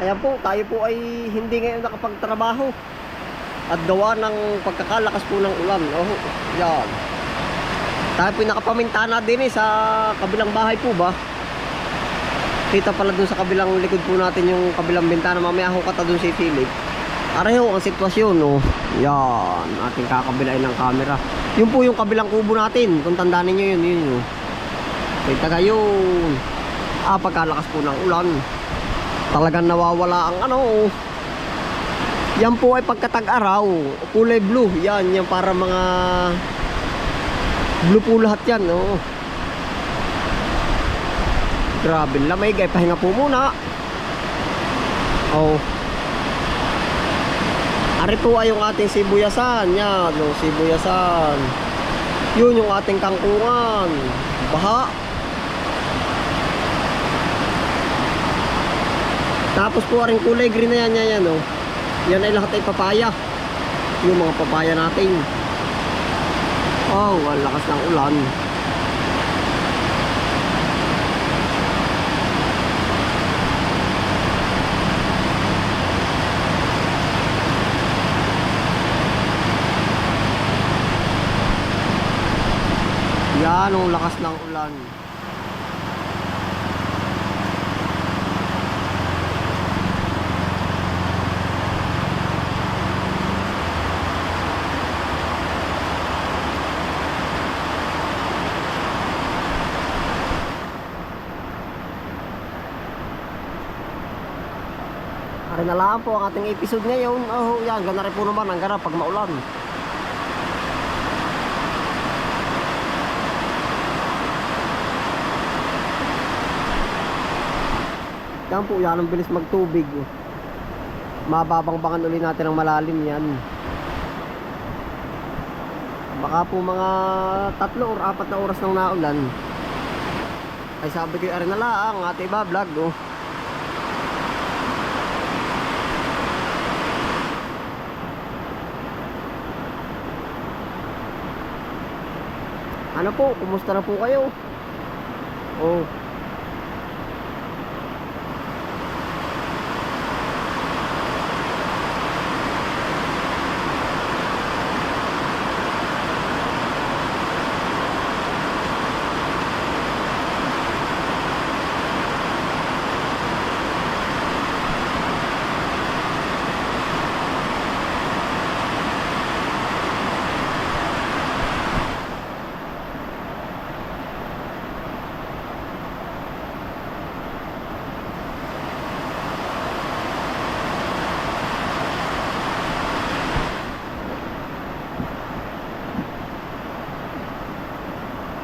Kaya po, tayo po ay hindi ngayon nakapagtrabaho. At gawa ng pagkakalakas po ng ulan. Oh, yan. Tayo po nakapamintana din eh sa kabilang bahay po ba? Kita pala dun sa kabilang likod po natin yung kabilang bintana. Mamaya ako kata dun si Philip. Areho ang sitwasyon, no? Yan, ating kakabilain ng camera. Yun po yung kabilang kubo natin. Kung tandaan ninyo yun, yun, yun. Kita kayo. Ah, pagkalakas po ng ulan. Talagang nawawala ang ano. Yan po ay pagkatag-araw. Kulay blue. Yan, yan para mga blue po lahat yan, no? Grabe lamig. Ay, pahinga po muna. Oh. Ari po ay yung ating sibuyasan. Yan, no, sibuyasan. Yun yung ating kangkungan. Baha. Tapos po rin kulay green na yan, yan, yan, no. Yan ay lahat ay papaya. Yung mga papaya natin. Oh, ang lakas ng ulan. Yan ang lakas ng ulan. Ari na lang po ang ating episode ngayon. Oh, yan, gana rin po naman ang ganap pag maulan. Yan po, yan ang bilis magtubig. Mababangbangan ulit natin ng malalim yan. Baka po mga tatlo or apat na oras nang naulan. Ay sabi ko, ari na ate iba vlog. Oh. Ano po, kumusta na po kayo? Oh.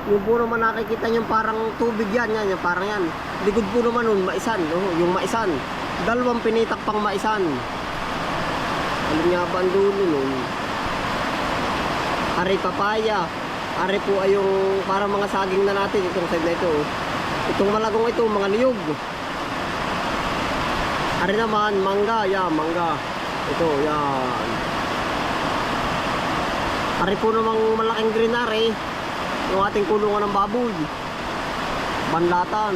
Yung po naman nakikita nyo parang tubig yan, yan, yan parang yan. Likod po naman nun, maisan, no? yung maisan. Dalawang pinitak pang maisan. Alam niya ba ang dulo nun? Ari papaya. Ari po ay yung parang mga saging na natin, itong side na ito. oh. Itong malagong ito, mga niyog. Ari naman, mangga, yan, mangga. Ito, yan. Ari po namang malaking green ari yung ating kulungan ng baboy. Banlatan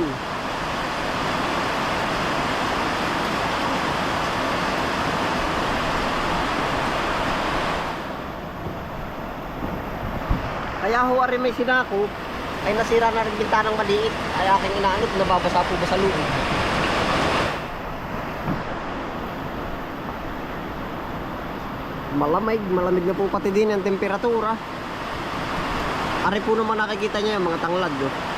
kaya ho rin may sinako ay nasira na rin bintanang maliit. Ay aking inaanot nababasa po ba sa loob? Malamig malamig na po pati din ang temperatura Ari po naman nakikita niya yung mga tanglad. Oh.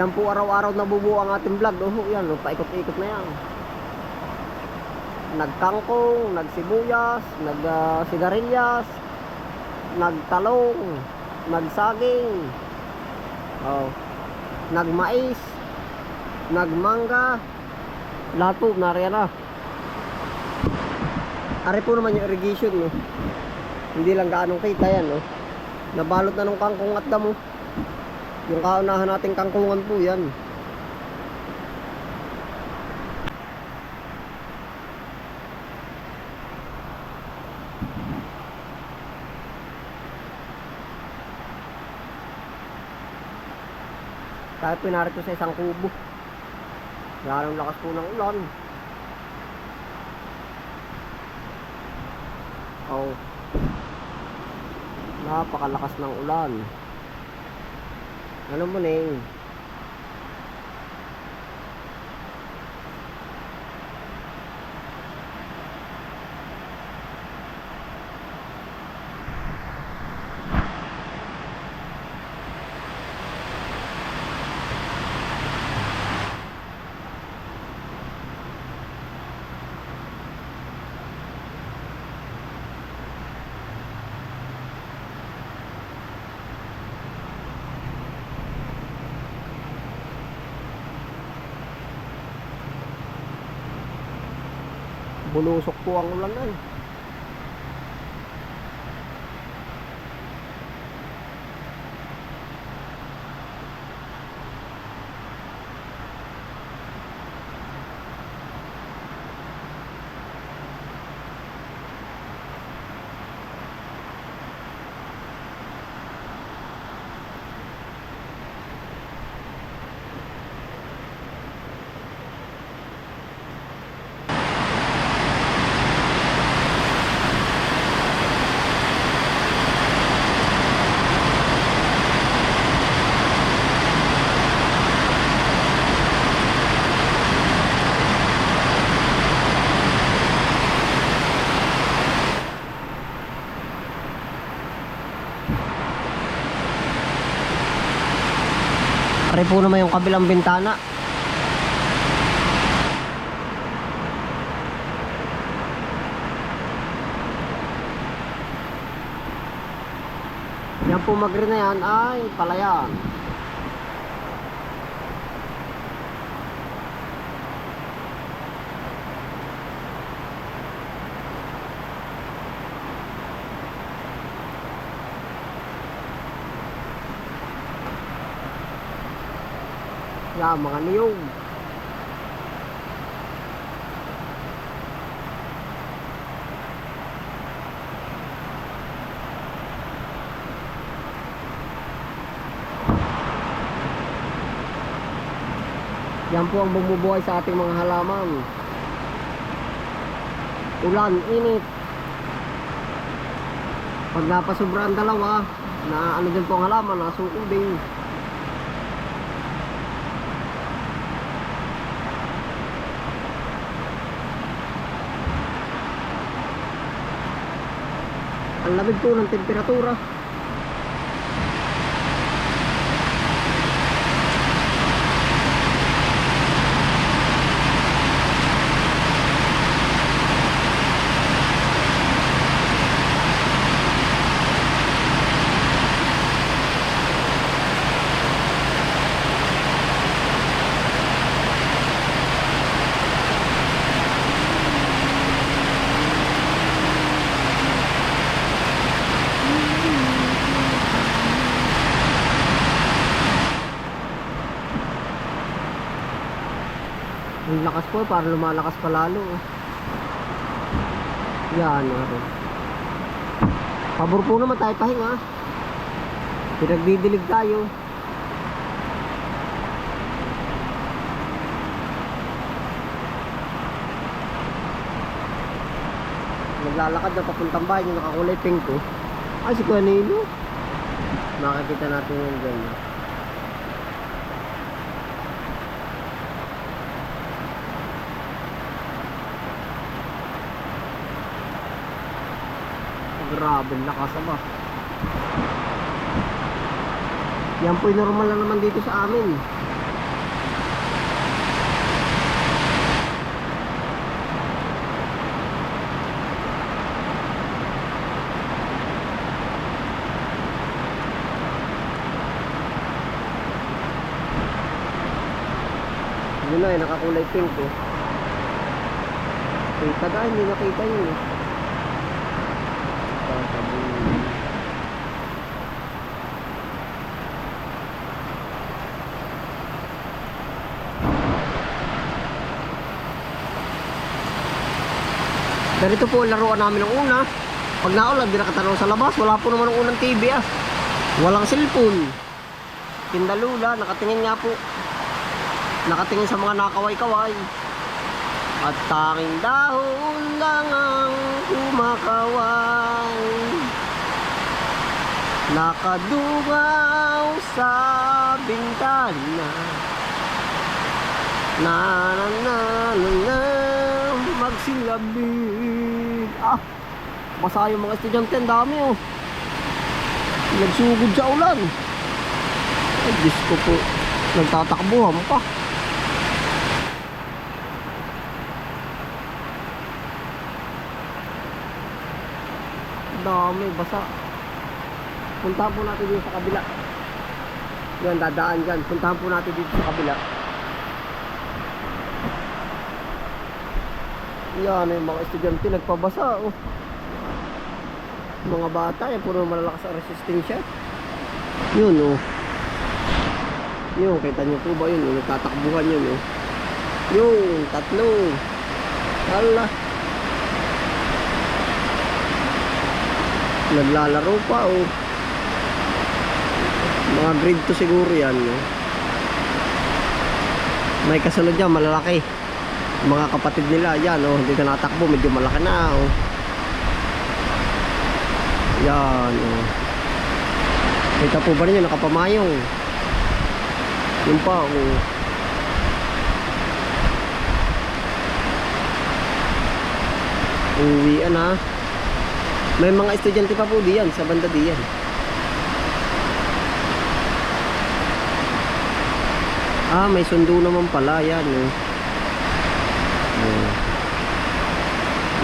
Diyan po araw-araw nabubuo ang ating vlog. Oh, yan, oh, paikot-ikot na yan. Nagkangkong, nagsibuyas, nagsigarilyas, nagtalong, nagsaging, oh, nagmais, nagmangga, lahat po, nariyan na. Ari po naman yung irrigation, no? Hindi lang gaanong kita yan, no? Nabalot na ng kangkong at damo. Yung kaunahan nating kangkungan po yan. Tayo pinarito sa isang kubo. Yan ang lakas po ng ulan. Oh. Napakalakas ng ulan. Ano mo ning? Bulusok po ang ulan na eh. Pare po naman yung kabilang bintana. Yan po magre na yan ay palayan. Yan, mga niyong. Yan po ang bumubuhay sa ating mga halaman. Ulan, init. Pag napasobra ang dalawa, na ano din po ang halaman, nasuko Ang lamig po ng temperatura. Ang lakas po, para lumalakas pa lalo. oh. Yan, ano. Pabor po naman tayo pahinga. Pinagdidilig tayo. Naglalakad na papuntang bahay yung nakakulay pink ko. Ay, si Kuya Nilo. Makikita natin yun dyan. Grabe, ba? Yan po'y normal na naman dito sa amin. Yun na eh, nakakulay pink eh. Kita ka, hindi nakita yun eh. Ganito po ang laruan namin ng una. Pag naulan, di nakatanaw sa labas. Wala po naman ng unang TV ah. Walang cellphone. Tindalula, nakatingin nga po. Nakatingin sa mga nakaway-kaway. At tanging dahon lang ang kumakaway. Nakadungaw sa bintana. Na na na na na magsilabid. Ah, basa yung mga estudyante, ang dami oh. Nagsugod sa ulan. Ay, Diyos ko po. Nagtatakbuhan pa. Dami, basa. Puntahan po natin dito sa kabila. Yan, dadaan dyan. Puntahan po natin dito sa kabila. Yan, yung mga estudyante nagpabasa, oh. Mga bata, yan, puro malalakas ang resistensya. Yun, oh. Yun, kita nyo po ba yun? Yung nagtatakbuhan yun, oh. Yung, tatlo. Hala. Naglalaro pa, oh. Mga grade 2 siguro yan, oh. May kasunod dyan, malalaki. Mga kapatid nila, yan, oh. Hindi ka natakbo, medyo malaki na, oh. Yan, oh. Kita po ba ninyo, nakapamayong. Yun pa, oh. Uwian ha. May mga estudyante pa po diyan sa banda diyan. Ah, may sundo naman pala yan. Eh. Oh.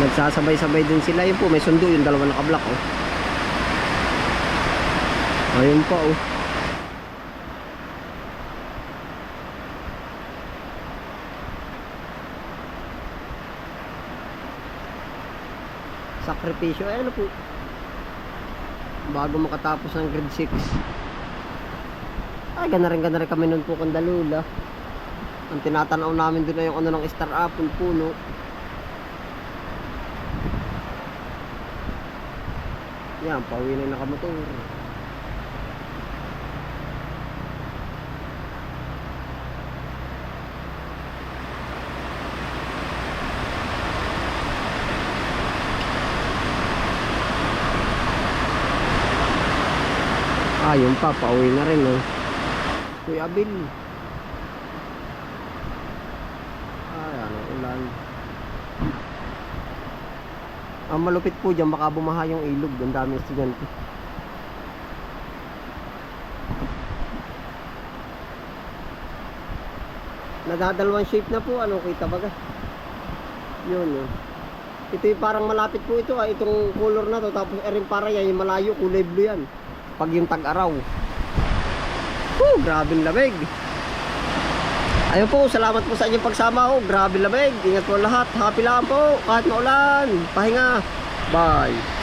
Nagsasabay-sabay din sila. Yun po, may sundo yung dalawa nakablock. Oh. Ayun pa oh. Sakripisyo. Eh, ano po? Bago makatapos ng grade 6. Ay, gana rin, gana rin kami nun po kandalula. Ang tinatanaw namin doon ay yung ano ng star apple puno. Yan, pauwi na yung nakamotor. Ah, yun pa, pauwi na rin, oh. Kuya Bill. Ay, ulan. Ang malupit po dyan, baka bumaha yung ilog. Ang dami estudyante. Nadadalawang shape na po, ano, kita baga. Yun, yun. Ito yung parang malapit po ito, ah, itong color na to. Tapos, erin para yan, yung malayo, kulay blue yan. Pag yung tag-araw. Woo, grabe lamig. Ayun po, salamat po sa inyong pagsama. Oh, grabe lamig. Ingat po lahat. Happy lang po. Kahit maulan. Pahinga. Bye.